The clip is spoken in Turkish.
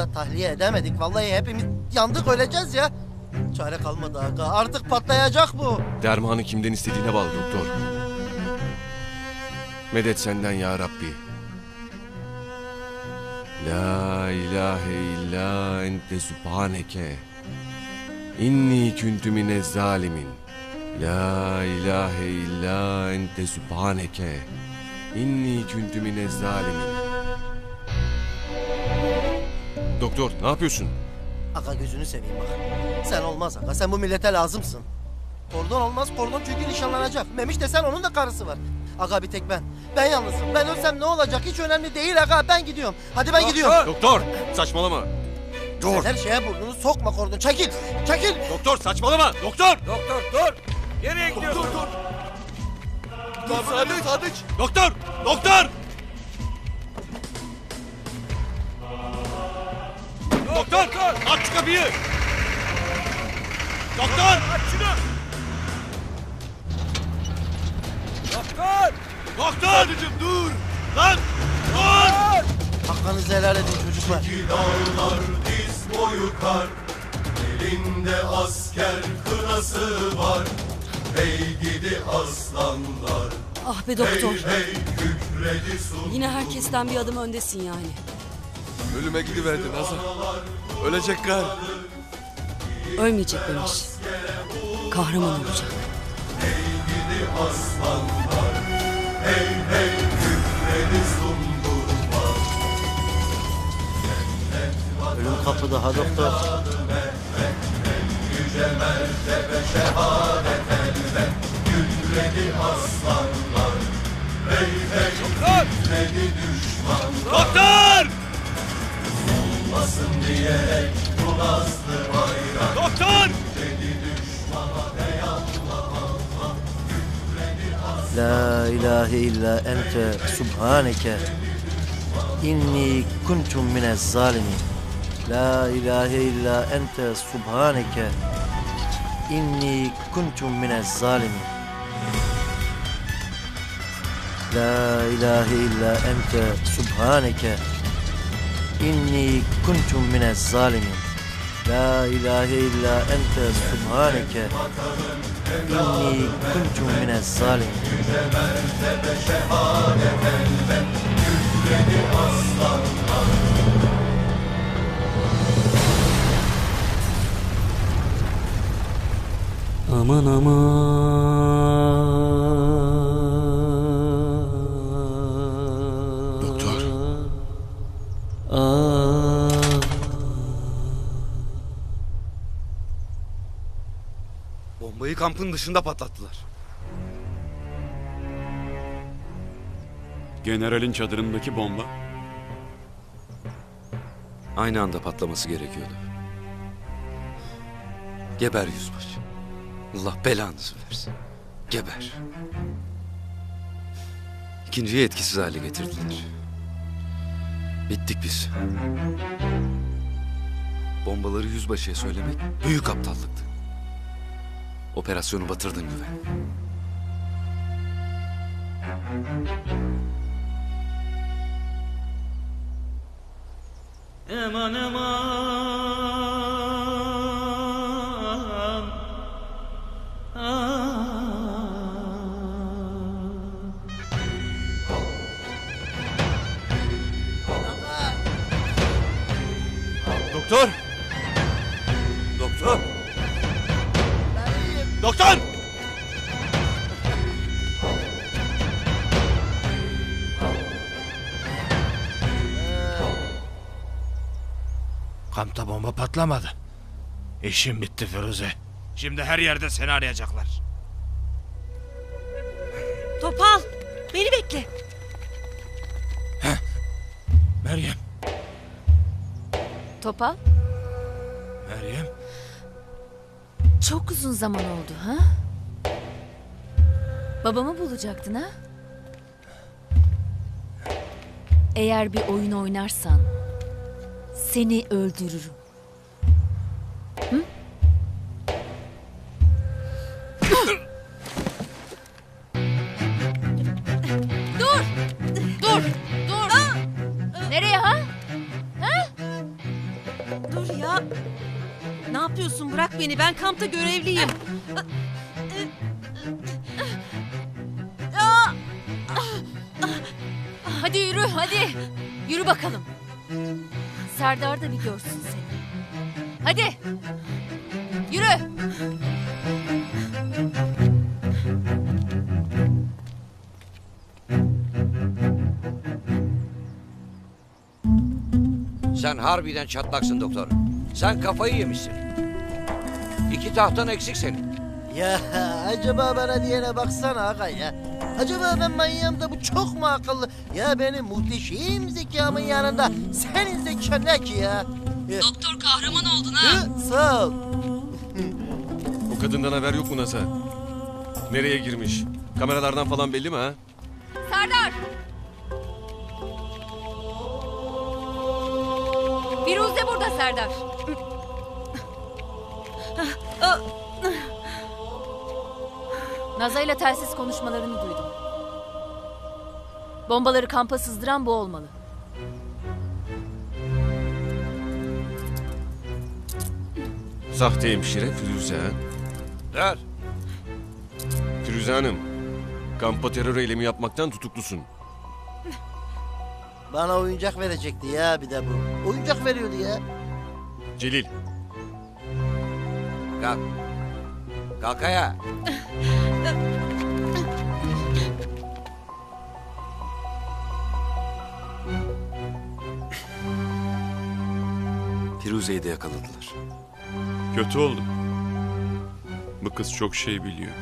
da tahliye edemedik. Vallahi hepimiz yandık öleceğiz ya. Çare kalmadı aga. Artık patlayacak bu. Dermanı kimden istediğine bağlı doktor. Medet senden ya Rabbi. La ilahe illa ente subhaneke. İnni küntü minez zalimin. La ilahe illa ente subhaneke. İnni küntü minez zalimin. Doktor ne yapıyorsun? Aga gözünü seveyim bak. Sen olmaz aga. Sen bu millete lazımsın. Kordon olmaz. Kordon çünkü nişanlanacak. Memiş desen onun da karısı var. Aga bir tek ben. Ben yalnızım. Ben ölsem ne olacak? Hiç önemli değil aga. Ben gidiyorum. Hadi ben gidiyorum. Doktor saçmalama. Sen her şeye burnunu sokma Kordon. Çekil. Çekil. Doktor saçmalama. Doktor. Doktor dur. Nereye gidiyorsun? Dur dur. Dur Sadıç. Sadıç. Doktor. Doktor. Doktor. Aç şu kapıyı. Doktor. Aç şunu. Doktor. Doktor. Sadıcım dur. Lan. Dur. Hakkınızı helal edin çocuklar. Dağlar diz boyu kar Elinde asker kınası var Hey gidi aslanlar Ah be Hey doktor. hey kükredi su Yine herkesten bir adım öndesin yani. Ölüme gidiverdin Hazar. Ölecek gar. Ölmeyecek demiş. Kahraman olacak. gidi aslanlar Hey hey kükredi sundurma Ölüm kapıda ha doktor. Yüce mertebe şehadet elbet Kükredi aslanlar Hey hey kükredi düşman Doktor. Diyerek bu nazlı bayrak Doktor. La ilahe illa ente subhaneke. İnni kuntum minez zalimin. La ilahe illa ente subhaneke. İnni kuntum minez zalimin. La ilahe illa ente subhaneke. İnni kuntum minez zalimin. La ilahe illa ente subhaneke. İnni kuntum minez zalimin. Aman aman. Bombayı kampın dışında patlattılar. Generalin çadırındaki bomba. Aynı anda patlaması gerekiyordu. Geber yüzbaşı. Allah belanızı versin. Geber. İkinciyi etkisiz hale getirdiler. Bittik biz. Bombaları yüzbaşıya söylemek büyük aptallıktı. Operasyonu batırdın güven. Eman eman Doktor. Kampta bomba patlamadı. İşim bitti Firuze. Şimdi her yerde seni arayacaklar. Topal beni bekle. Meryem, Topal, Meryem. çok uzun zaman oldu ha? Babamı bulacaktın ha? Eğer bir oyun oynarsan seni öldürürüm. Dur! Dur! Dur! Nereye ha? Ha? Dur ya. Ne yapıyorsun? Bırak beni. Ben kampta görevliyim. Hadi yürü hadi. Yürü bakalım. Serdar da bir görsün seni. Hadi. Yürü. Sen harbiden çatlaksın doktor. Sen kafayı yemişsin. İki tahtan eksik senin. Ya acaba bana diyene baksana aga ya. Acaba ben manyağım da bu çok mu akıllı? Ya benim muhteşem zekamın yanında senin zekan ne ki ya? Ya, Doktor kahraman oldun ha. hı, Sağ ol. O kadından haber yok mu NASA? Nereye girmiş? Kameralardan falan belli mi ha? Serdar. Firuze burada Serdar. Naza ile telsiz konuşmalarını duydum. Bombaları kampa sızdıran bu olmalı. Sahte hemşire Firuze? Der. Firuze Hanım, kampa terör eylemi yapmaktan tutuklusun. Bana oyuncak verecekti ya bir de bu. Oyuncak veriyordu ya. Celil, Kalk. Kalk ayağa. Firuze'yi de yakaladılar. Kötü oldum. Bu kız çok şey biliyor.